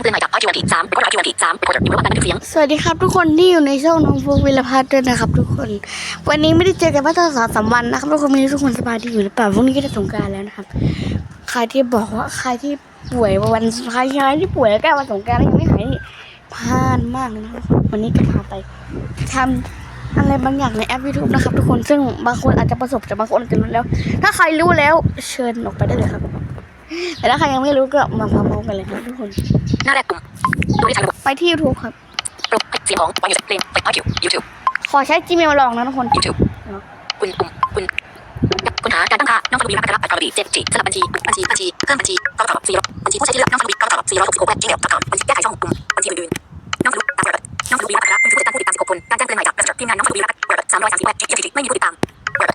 งเตือนใหม่จากไอคิวอันทีสามเป็นคนไอคิวอันทีสามเป็นคนอยู่ระหว่างการบันทึกเสียงสวัสดีครับทุกคนที่อยู่ในช่องน้องฟุกวิรพัฒน์ด้วยนะครับ ทุกคน วันนี้ไม่ได้เจอกันมาตั้งสองสามวันนะครับทุกคนมีทุกคนสบายดีอยู่หรือเปล่าพรุ่งนี้ก็จะสงกรารแล้วนะครับ ใครที่บอกว่าใครที่ป่วยวันใครที่ป่วยแล้วใกล้วันสงกรารแล้วยังไม่หายนี่พลาดมากเลยนะครับวันนี้จะพาไปทำอะไรบางอย่างในแอป YouTube นะครับ ทุกคนซึ่งบางคนอาจจะประสบแต่บางคนอาจจะรู้แล้ว ถ้าใครรู้แล้วเชิญออกไปได้เลยครับ แต่ถ้าใครยังไม่รู้ก็มาพร้อมๆกันเลยครับทุกคน หน้าแรกปุ่มตัวที่ใช้ระบบไปที่ YouTube ครับปลุกเสียงของวันยูสิเพลงไอคิวยูทูบขอใช้ Gmail ลองนะทุกคนยูทูบคุณปุ่มคุณคุณหาการตั้งค่าน้องสรุปรับรับอัตราดีเจ็ดจีสลับบัญชีบัญชีบัญชีเพิ่มบัญชีก็ตอบสี่บัญชีผู้ใช้ที่เลือกน้องสรุปก็ตอบสี่ร้อยหกสิบหกแปดจีเมลต่อบัญชีแก้ไขช่องปุ่มบัญชีอื่นๆน้องสรุปตามระดับน้องสรุปรับรับบัญชีผู้ติดตามผู้ติดตามสิบหกคนการแจ้งเตือนใหม่จากบริษัททีมงานน้องสรุปรับรับสามร้อยสามสิบแปดจีเอฟไม่มีผู้ติดตาม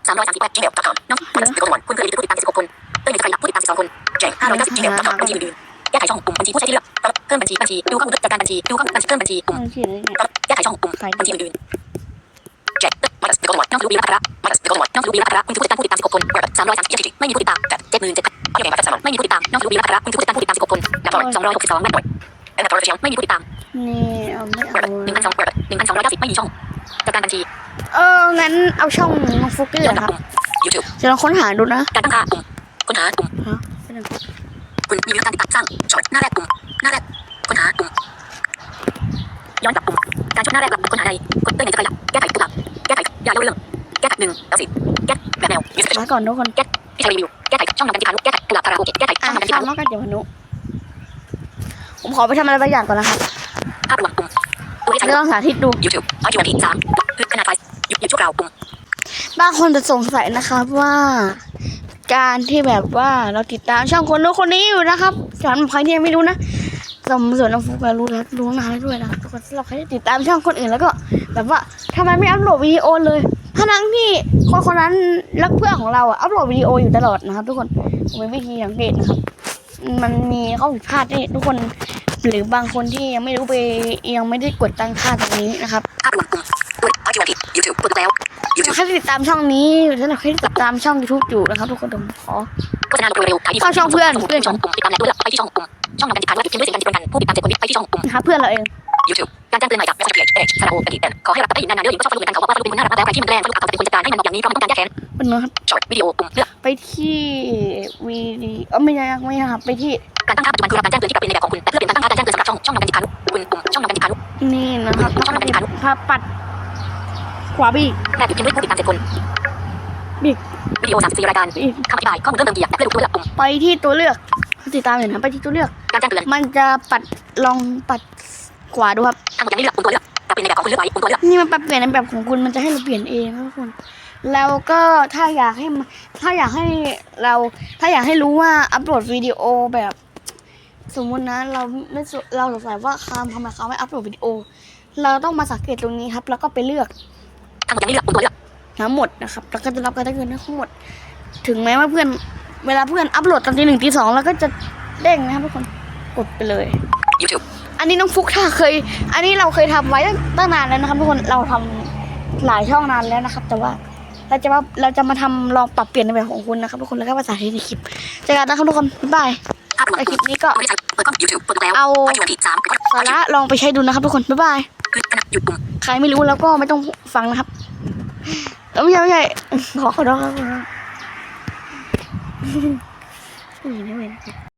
สามร้อยสามสิบแปดจีเมลต่อน้องบัญชีกดคุณเคยมีผู้ติดตามสิบหกคนเตือนใครรับผู้ติดตามสิบสองคนเจ๊ ห้าร้อยเก้าสิบจีเมลต่อบัญชีอื่นๆแก้ไขช่องปุ่มบัญชีผู้ใช้ที่เลือกเพิ่มบัญชีบัญชีดูข้อมูลจัดการบัญชีดูข้อมูลบัญชีเพิ่มบัญชีปุ่มมันชื่ออะไรเนี่ยแก้ไขช่องปุ่มบัญชีอื่นๆเจ็ดมาสเปกอนน้องรูบีรัตระมาสเปกอนน้องรูบีรัตระคุณผู้ติดตามผู้ติดตามสิบหกคนสามร้อยสามสิบเจ็ดไม่มีผู้ติดตามเจ็ดหมื่นเจ็ดพันเท่าไหร่มาสามไม่มีผู้ติดตามน้องรูบีรัตระคุณผู้ติดตามผู้ติดตามสิบหกคนนับร้อยสองร้อยหกสิบสองแม่หน่วยแอนนาตอร์เชียงไม่มีผู้ติดตามนี่เอาไม่เอาหนึ่งพันสองหนึ่งพันสองร้อยเก้าสิบไม่มีช่องจัดการบัญชีเอองั้นเอาช่องน้องฟุกได้เลยย้อนกลับครับปุ่มยูทูบจะลองค้นหาดูนะการตั้งค่าปุ่มค้นหาปุ่ม ฮะเป็นยังไงคุณมีวิธีการติดตั้งสร้างช็อตหน้าแรกปุ่มหน้าแรกค้นหาปุ่มย้อนกลับปุ่มการชุดหน้าแรกกลับค้นหาใดกดเตือนไหนจะขยับแก้ไขตุกหลักแก้ไขยาเล่าเรื่องแก้ไขหนึ่งแล้วสิแก้แบบแนวยูสมาก่อนทุกคนแก้ที่ใช้รีวิวแก้ไขช่องนำกันที่พานุแก้ไขกลับคาราโอเกะแก้ไขช่อ่าองนำกันที่ข้าพามนุมากกันเดี๋ยวพนุผมขอไปทำอะไรบางอย่างก่อนนะครับภาพรวมปุ่มตัวที่ใช้จะลองสาธิตดูยูทูบร้อยคิวนาทีสามคือขนาดไฟหยุดหยุดชั่วคราวปุ่มบางคนจะสงสัยนะครับว่า การที่แบบว่าเราติดตามช่องคนนู้นคนนี้อยู่นะครับสำหรับใครที่ยังไม่รู้นะสมส่วนน้องฟุกรู้แล้วรู้นานแล้วด้วยนะทุกคนสำหรับใครที่ติดตามช่องคนอื่นแล้วก็ แบบว่าทำไมไม่อัพโหลดวิดีโอเลยทั้งที่คนคนนั้นรักเพื่อนของเราอะอัพโหลดวิดีโออยู่ตลอดนะครับ ทุกคนผมมีวิธีสังเกตนะครับ มันมีข้อผิดพลาดที่ทุกคนหรือบางคนที่ยังไม่รู้ไปยังไม่ได้กดตั้งค่าตรงนี้นะครับ ภาพรวมปุ่มตัวร้อยคิวนาทียูทูบกดแล้วยูทูบใครที่ติดตามช่องนี้สำหรับใครที่ติดตามช่อง YouTube อยู่นะครับทุกคนผมขอโฆษณาเร็วๆถ่ายที่เข้าช่องเพื่อนเพื่อนช่องปุ่มติดตามแล้วด้วยไปที่ช่องปุ่มช่องนำกันที่พานุหยุดเพียงด้วยเสียงกันที่ตรงกันผู้ติดตามเจ็ดคนไปที่ช่องปุ่มหาเพื่อนเราเอง YouTube การแจ้งเตือนใหม่จาก Message Page Page ซาราโอปฏิเอ็นขอให้รับได้ยินนานๆเรื่องหญิงก็ชอบฟังกันเขาบอกว่าฟังเป็นคนน่ารักแล้วใครที่มันแรงฟังเอาแต่เป็นคนจัดการให้มันบอกอย่างนี้เพราะมันต้องการแก้แค้นเป็นนะครับช็อตวิดีโอปุ่มเลือกไปที่วีดีเออไม่ใช่ไม่ใช่ครับไปที่การตั้งค่าปัจจุบันคือรับการแจ้งเตือนที่ปรับเป็นในแบบของคุณแต่เพื่อเป็นการตั้งค่าการแจ้งเตือนสำหรับช่องช่องนำกันที่พานุคุณปุ่มช่องนำกันที่พานุนี่นะครับแล้วก็ติดพาปัด ขวาไปอีกแบบหยุดเพียงด้วยผู้ติดตามเจ็ดคนอีกวิดีโอ34รายการอีกคำอธิบายข้อมูลเพิ่มเติมกี่อย่างเพื่อดูตัวเลือกปุ่มไปที่ตัวเลือกติดตามอยู่นะไปที่ตัวเลือก การแจ้งเตือนมันจะปัดลองปัดขวาดูครับทั้งหมดยังไม่เลือกปุ่มตัวเลือกแต่เป็นในแบบของคุณเลือกไว้ปุ่มตัวเลือกนี่มันปรับเปลี่ยนในแบบของคุณมันจะให้เราเปลี่ยนเองนะทุกคนแล้วก็ถ้าอยากให้มันถ้าอยากให้เราถ้าอยากให้รู้ว่าอัปโหลดวิดีโอแบบ สมมุตินะเราไม่สเราสงสัยว่าคามทำไมเขาไม่อัปโหลดวิดีโอ เราต้องมาสังเกตตรงนี้ครับ แล้วก็ไปเลือกทั้ง หมดยังไม่เลือกปุ่มตัวเลือกทั้งหมดนะครับแล้วก็จะรับการได้เงินทั้งหมด ถึงแม้ว่าเพื่อนเวลาเพื่อนอัปโหลดตอนทีหนึ่งทีสองแล้วก็จะเด้งนะครับทุกคนกดไปเลย YouTube อันนี้น้องฟุกถ้าเคย อันนี้เราเคยทำไว้ตั้งตั้งนานแล้วนะครับทุกคนเราทำหลายช่องนานแล้วนะครับ แต่ว่าเราจะมาเราจะมาทำลองปรับเปลี่ยนในแบบของคุณนะครับทุกคนแล้วก็ภาษาที่ในคลิปเจอกันนะครับทุกคนบ๊ายบายภาพรวมในคลิปุ่ปมนี้ก็ตัวที่ใช้เปิดกล้อง YouTube เปิดแล้วเอาร้อยคิวนาทีสามกดสาระลองไปใช้ดูนะครับทุกคนบ๊ายบาย คือขณะหยุดปุ่มใครไม่รู้แล้วก็ไม่ต้องฟังนะครับเอ้ยไม่ใช่ไม่ใช่ขอขอโทษครับอุ้ยไม่ไหวนะครับ